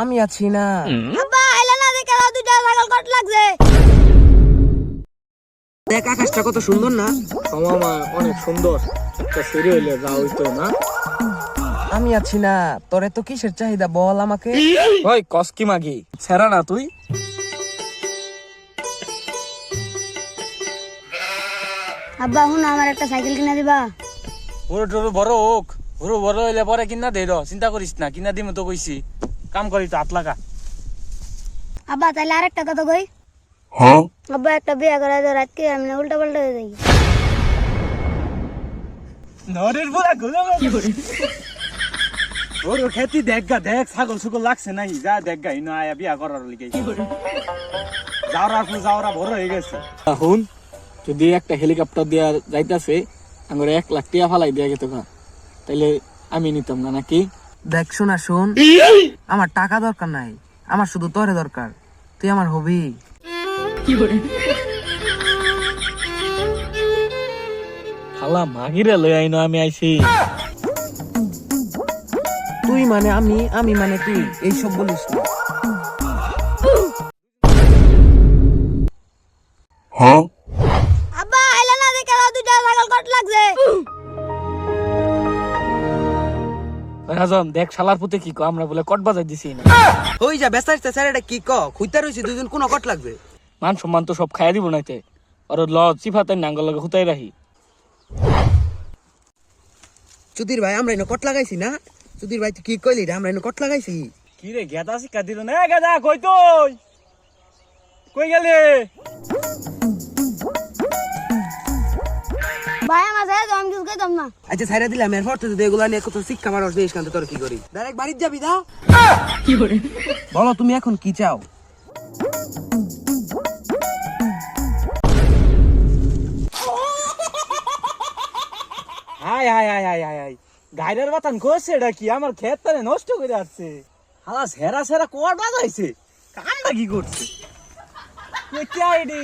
আমি আছি না। আব্বা আইলা না দেখে দুইটা ছাগল কট লাগছে। দেখ আকাশটা কত সুন্দর না? মামা অনেক সুন্দর। একটা সেরি হইলে যা হইতো না? আমি আছি না। তোরে তো কিসের চাহিদা বল আমাকে? ওই কসকি মাগি? ছেড়া না তুই? আব্বা হুন আমার একটা সাইকেল কিনে দিবা। ওর টরু বড় হোক। ওর বড় হইলে পরে কিনা দে চিন্তা করিস না কিনা দিমু তো কইছি। কাম করি তো হাত লাগা। আব্বা তাহলে আরেকটা কথা কই। আব্বা একটা বিয়ে করে দাও রাতকে আমি উল্টা পাল্টা হয়ে যাই। নরের বুড়া গুলো ওর খেতি দেখ গা দেখ ছাগল সুগল লাগছে নাই যা দেখ গা ইনো আয়া বিয়া করার লিগে। যাওরা ফুল যাওরা বড় হয়ে গেছে। এখন যদি একটা হেলিকপ্টার দেওয়া যাইতাছে আমার এক লাখ টিয়া ফালাই দেওয়া গেত তাইলে আমি নিতাম না নাকি? দেখ শোনা শোন। আমার টাকা দরকার নাই আমার শুধু তোরে দরকার তুই আমার হবি। খালা মাগিরে লই আইনো আমি আইছি। তুই মানে আমি আমি মানে তুই এইসব বলিস না। রাজন দেখ শালার পুতে কি কো আমরা বলে কট বাজাই দিছি না। ওই যা ব্যস্ত আসতে স্যার এটা কি ক খুঁজতে রয়েছি দুজন কোন কট লাগবে? মান সম্মান তো সব খাইয়া দিব নাইতে। আর ল চিফাতে নাঙ্গল লগে হুতাই রাহি। চুদির ভাই আমরা এনে কট লাগাইছি না? চুদির ভাই তুই কি কইলি রে আমরা এনে কট লাগাইছি? কি রে গেদা শিক্ষা দিল না গেদা কই তুই? কই গেলি? ভাই, আমার সাথে আমি কিছু কইতাম না। আচ্ছা ছাইরা দিলাম তো নিয়ে কত শিক্ষা কান্তে, তোর কি করি? ডাইরেক্ট যাবি দা বলো, তুমি এখন কি চাও? Hi hi hi hi hi hi. গাইরের বাতান করছে এটা কি? আমার ক্ষেত নষ্ট করে আসছে। হালা সেরা সেরা কোয়ার বাজাইছে কামটা কি করছে? কি আইডি?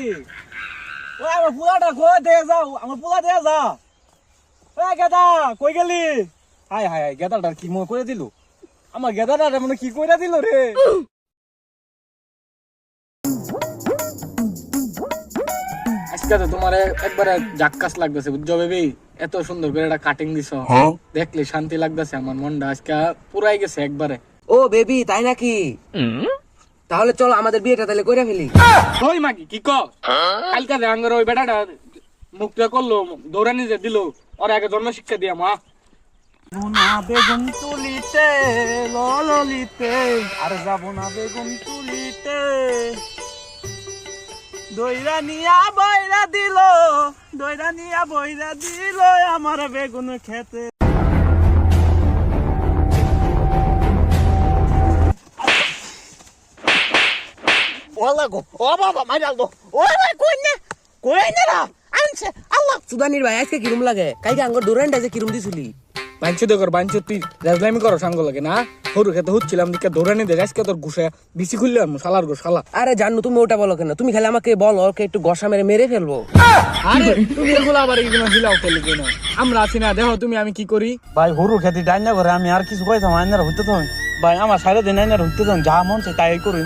ওই আমার পোলাটা কই দে যাও? আমার পোলা দে যা। ওই গেদা কই গেলি? হাই হাই হাই গেদাটা কি মনে করে দিল? আমার গেদাটা মানে কি কইরা দিল রে? আজকে তো তোমার একবারে জাক্কাস লাগতেছে বুঝছ বেবি? এত সুন্দর করে একটা কাটিং দিছ। দেখলে শান্তি লাগতেছে আমার মনটা আজকে পুরাই গেছে একবারে। ও বেবি তাই নাকি? তাহলে চলো আমাদের বিয়েটা তাহলে করে ফেলি। ওই মাগি কি কস? কালকা ওই বেটাটা মুক্ত করল দৌড়ানি যে দিল ওর আগে জন্ম শিক্ষা দিয়া মা। না বেগুন তুলিতে ললিতে আর যাব না বেগুন তুলিতে। দইরা নিয়া বইরা দিল দইরা নিয়া বইরা দিল আমার বেগুন খেতে। গো ও বাবা মাইরাল দো ওই ভাই কই না? কই না রা? আনছে। আল্লাহ। সুদানির ভাই আজকে কিরম লাগে? কাইকে আঙ্গর ডোরেন্টা যে কিরম দিছিলি? বাঞ্চু দেখর বাঞ্চু তুই রাজলামি করো সাঙ্গ লাগে না? হরু খেতে হচ্ছিলাম দিকে দৌড়ানি দে আজকে তোর ঘুষে বিসি খুললাম শালার গো শালা। আরে জানো তুমি ওটা বলো কেন? তুমি খালি আমাকে বলো ওকে একটু গসা মেরে মেরে ফেলব। আরে তুমি এগুলো আবার এগুলো হিলাও খেলে কেন? আমরা আছি না দেখো তুমি আমি কি করি? ভাই হরু খেতে ডাইনা করে আমি আর কিছু কইতাম আইনার হইতে তো ভাই আমার সাইডে দিন আইনার হইতে তো যা মন চাই তাই করি।